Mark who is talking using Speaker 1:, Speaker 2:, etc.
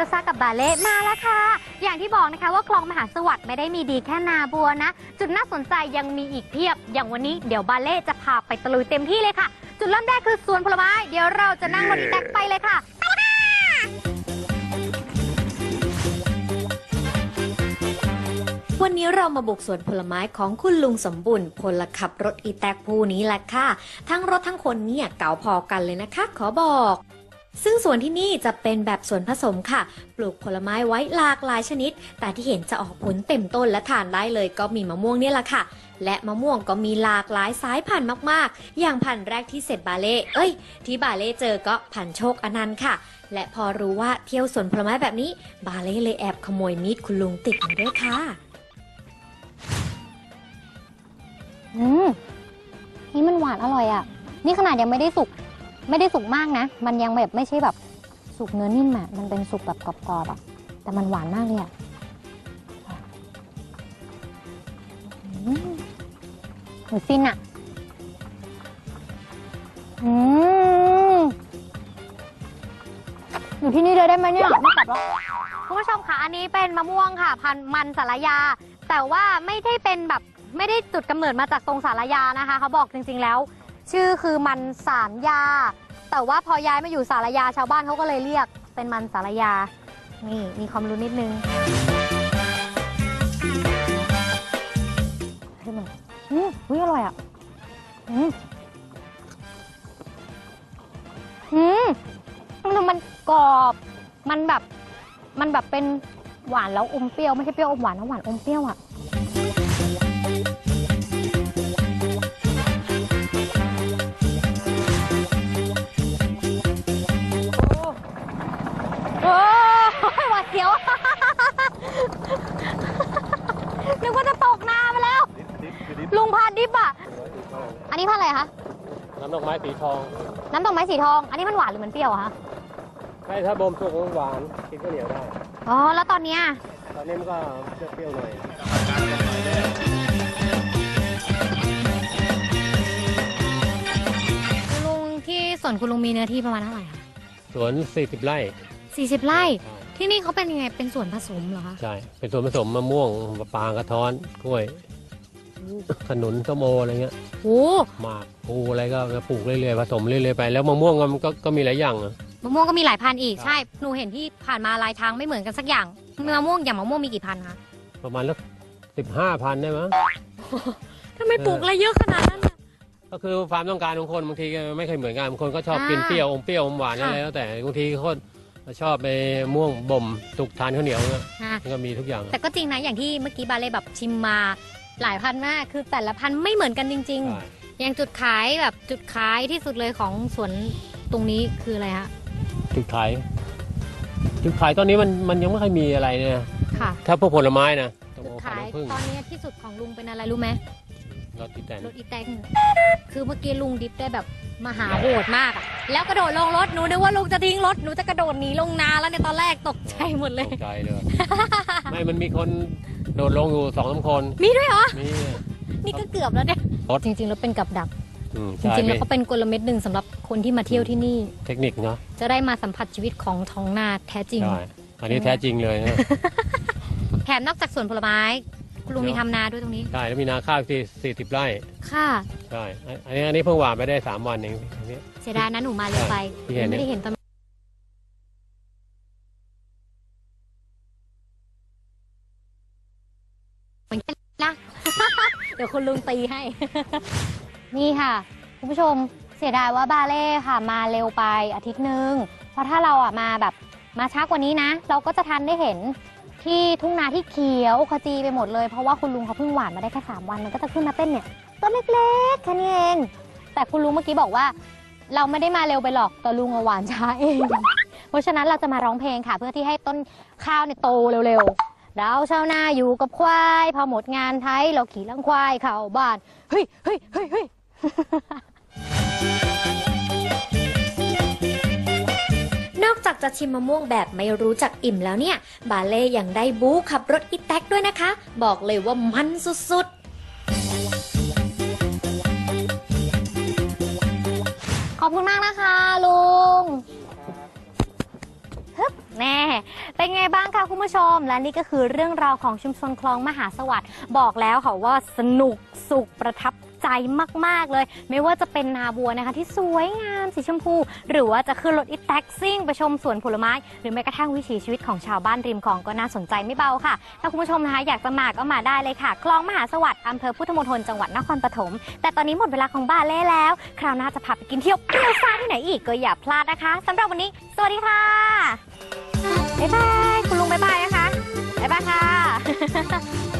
Speaker 1: ยวเปรี้ยซ่ากับบาเล่มาแล้วค่ะ อย่างที่บอกนะคะว่าคลองมหาสวัสดิ์ไม่ได้มีดีแค่นาบัวนะ จุดน่าสนใจยังมีอีกเพียบ อย่างวันนี้เดี๋ยวบาเล่จะพาไปตะลุยเต็มที่เลยค่ะ จุดเริ่มแรกคือสวนผลไม้ เดี๋ยวเราจะนั่งรถอีแท็กไปเลยค่ะ
Speaker 2: วันนี้เรามาบุกสวนผลไม้ของคุณลุงสมบุญพลขับรถอีแตกผู้นี้แหละค่ะ ทั้งรถทั้งคนเนี่ยเก่าพอกันเลยนะคะ ขอบอก วนที่นี่จะเป็นแบบสวนผสมค่ะ ปลูกผลไม้ไว้หลากหลายชนิด แต่ที่เห็นจะออกผลเต็มต้นและทานได้เลยก็มีมะม่วงเนี่ยแหละค่ะ และมะม่วงก็มีหลากหลายสายพันธุ์มากๆ อย่างพันธุ์แรกที่เสร็จบาเล่เอ้ย ที่บาเล่เจอก็พันธุ์โชคอนันต์ค่ะ และพอรู้ว่าเที่ยวสวนผลไม้แบบนี้ บาเล่เลยแอบขโมยมีดคุณลุงติดมาด้วยค่ะ
Speaker 1: อืมนี่มันหวานอร่อยอะ นี่ขนาดยังไม่ได้สุก ไม่ได้สุกมากนะ มันยังแบบไม่ใช่แบบ สุกเนื้อนิ่มอะมันเป็นสุกแบบกรอบๆอะแต่มันหวานมากเลยอะหมูฟินอะอืมอยู่ที่นี่เลยได้ไหมเนี่ยไม่กลับแล้วคุณผู้ชมค่ะอันนี้เป็นมะม่วงค่ะ พันธุ์มันสารยา แต่ว่าไม่ได้เป็นแบบไม่ได้จุดกำเนิดมาจากตรงสารยานะคะเขาบอกจริงๆแล้ว ชื่อคือมันสารยา แต่ว่าพอย้ายมาอยู่สารยาชาวบ้านเขาก็เลยเรียกเป็นมันสารยา นี่มีความรู้นิดนึงเฮ้ยมันอืมอุ๊ยอร่อยอะ อืมอืมมันกรอบ มันแบบ มันแบบเป็นหวานแล้วอมเปรี้ยว ไม่ใช่เปรี้ยวอมหวานนะหวานอมเปรี้ยวอะ ลุงพาดิบอะ อันนี้พันธุ์อะไรคะ
Speaker 3: น้ำดอกไม้สีทอง
Speaker 1: น้ำดอกไม้สีทอง อันนี้มันหวานหรือมันเปรี้ยวอะคะ
Speaker 3: ให้ถ้าบ่มสุกมันหวาน กินข้าวเหนียวได้
Speaker 1: อ๋อ แล้วตอนเนี้ย
Speaker 3: ตอนนี้มันก็เปรี้ยวๆหน่อย
Speaker 1: คุณลุงที่สวนคุณลุงมีเนื้อที่ประมาณเท่าไหร่คะ
Speaker 3: สวน 40 ไร่
Speaker 1: 40ไร่ ที่นี่เขาเป็นยังไง เป็นสวนผสมเหรอคะ
Speaker 3: ใช่ เป็นส่วนผสมมะม่วงมะปรางกระท้อน กล้วย ขนุนส้มโออะไรเงี้ย
Speaker 1: โอ้
Speaker 3: หมากภูอะไรก็ปลูกเรื่อยๆผสมเรื่อยๆไปแล้วมะม่วงมันก็ก็มีหลายอย่างอะ
Speaker 1: มะม่วงก็มีหลายพันธุ์อีก
Speaker 3: ครับ
Speaker 1: ใช่หนูเห็นที่ผ่านมาลายทางไม่เหมือนกันสักอย่างมะม่วงอย่างมะม่วงมีกี่พันธุ์คะ
Speaker 3: ประมาณสักสิบห้าพันได้มั้ง
Speaker 1: ทำไมปลูกอะไรเยอะขนาดนั้นน่ะ
Speaker 3: ก็คือความต้องการของคนบางทีก็ไม่เคยเหมือนกันบางคนก็ชอบ
Speaker 1: อ่ากิ
Speaker 3: กินเปรี้ยวอมเปรี้ยวอมหวาน
Speaker 1: ค่ะ
Speaker 3: อะไรแล้วแต่บางทีเขาชอบไปม่วงบ่มสุกทานข้าวเหนียวเนี่ย
Speaker 1: อะ
Speaker 3: มันก็มีทุกอย่าง
Speaker 1: แต่ก็จริงนะอย่างที่เมื่อกี้บาเล่แบบชิมมา หลายพันธุ์มากคือแต่ละพันธุ์ไม่เหมือนกันจริง
Speaker 3: ใช่
Speaker 1: ๆอย่างจุดขายแบบจุดขายที่สุดเลยของสวนตรงนี้คืออะไรฮะ
Speaker 3: จุดขายจุดขายตอนนี้มันมันยังไม่ค่อยมีอะไรเนี่ย
Speaker 1: ค่ะ
Speaker 3: ถ้าพวกผลไม้นะตะ
Speaker 1: จุ
Speaker 3: โม
Speaker 1: ด
Speaker 3: ขาว
Speaker 1: ขาย
Speaker 3: น้ำผึ้ง
Speaker 1: ตอนนี้ที่สุดของลุงเป็นอะไรรู้ไหม
Speaker 3: รสติดแต่
Speaker 1: รถอีแตงคือเมื่อกี้ลุงดิฟได้แบบมหาโหดมากอะแล้วกระโดดลงรถหนูนึกว่าลุงจะทิ้งรถหนูจะกระโดดหนีลงนาแล้วในยตอนแรกตกใจหมดเล
Speaker 3: ต
Speaker 1: ย
Speaker 3: กใจเลย ไม่มันมีคน โดดลงอยู่สองสามคน
Speaker 1: มีด้วยเหรอ
Speaker 3: มี
Speaker 1: นี่ก็เกือบแล้วเนี่ย
Speaker 3: รถ
Speaker 1: จริงๆ แล้วเป็นกับดัก
Speaker 3: อืม
Speaker 1: จ
Speaker 3: ใช่
Speaker 1: ริงๆ
Speaker 3: เป็
Speaker 1: แล้ว
Speaker 3: น
Speaker 1: เขาเป็นกลเม็ดหนึ่งสำหรับคนที่มาเที่ยวที่นี่
Speaker 3: เทคนิคเนาะ
Speaker 1: จะได้มาสัมผัสชีวิตของท้องนาแท้จริง
Speaker 3: ใช่อันนี้แท้จริงเลยนะ
Speaker 1: แถมนอกจากสวนผลไม้คุณลุงมีทำนาด้วยตรงนี้
Speaker 3: ใช่แล้วมีนาข้าวที่สี่สิบไร่
Speaker 1: ค่ะ
Speaker 3: ใช่อันนี้อันนี้เพิ่งหวานไปได้สามวันเองอันนี้
Speaker 1: เสียดายนะหนูมาเร็วไป
Speaker 3: ที่เห็นเนี่ย
Speaker 1: ไม่ได้เห็นตอน ดี๋ยวคุณลุงตีให้ นี่ค่ะ คุณผู้ชมเสียดายว่าบาเล่ค่ะ มาเร็วไปอาทิตย์หนึ่งเพราะถ้าเราอะมาแบบมาช้ากว่านี้นะ เราก็จะทันได้เห็นที่ทุ่งนาที่เขียวขจีไปหมดเลยเพราะว่าคุณลุงเขาเพิ่งหวานมาได้แค่สามวันมันก็จะขึ้นมาเต้นเนี่ยต้นเล็กๆแค่นี้เอง แต่คุณลุงเมื่อกี้บอกว่า เราไม่ได้มาเร็วไปหรอกแต่ลุงอะหวานช้าเอง เพราะฉะนั้นเราจะมาร้องเพลงค่ะ เพื่อที่ให้ต้นข้าวเนี่ยโตเร็วๆ เราชาวนาอยู่กับควาย พอหมดงานไทยเราขี่ลังควายเข้าบ้าน เฮ้ยเฮ้ยเฮ้ยเฮ้ย
Speaker 2: นอกจากจะชิมมะม่วงแบบไม่รู้จักอิ่มแล้วเนี่ย บาเล่ยังได้บู๊ขับรถอีแท็กด้วยนะคะ บอกเลยว่ามันสุดๆ
Speaker 1: ขอบคุณมากนะคะ เป็นไงบ้างคะคุณผู้ชม และนี่ก็คือเรื่องราวของชุมชนคลองมหาสวัสดิ์บอกแล้วค่ะว่าสนุกสุขประทับใจมาก ๆ เลย ไม่ว่าจะเป็นนาบัวนะคะ ที่สวยงามสีชมพู หรือว่าจะขึ้นรถอีแท็กซิ่งไปชมสวนผลไม้ หรือแม้กระทั่งวิถีชีวิตของชาวบ้านริมคลองก็น่าสนใจไม่เบาค่ะ ถ้าคุณผู้ชมนะคะอยากจะมาก็มาได้เลยค่ะคลองมหาสวัสดิ์อำเภอพุทธมณฑลจังหวัดนครปฐมแต่ตอนนี้หมดเวลาของบ้านเล่แล้ว คราวหน้าจะพาไปกินเที่ยวเปรี้ยวซ่าที่ไหนอีกก็อย่าพลาดนะคะสำหรับวันนี้ สวัสดีค่ะ บ๊ายบาย คุณลุงบ๊ายบายนะคะบ๊ายบายค่ะ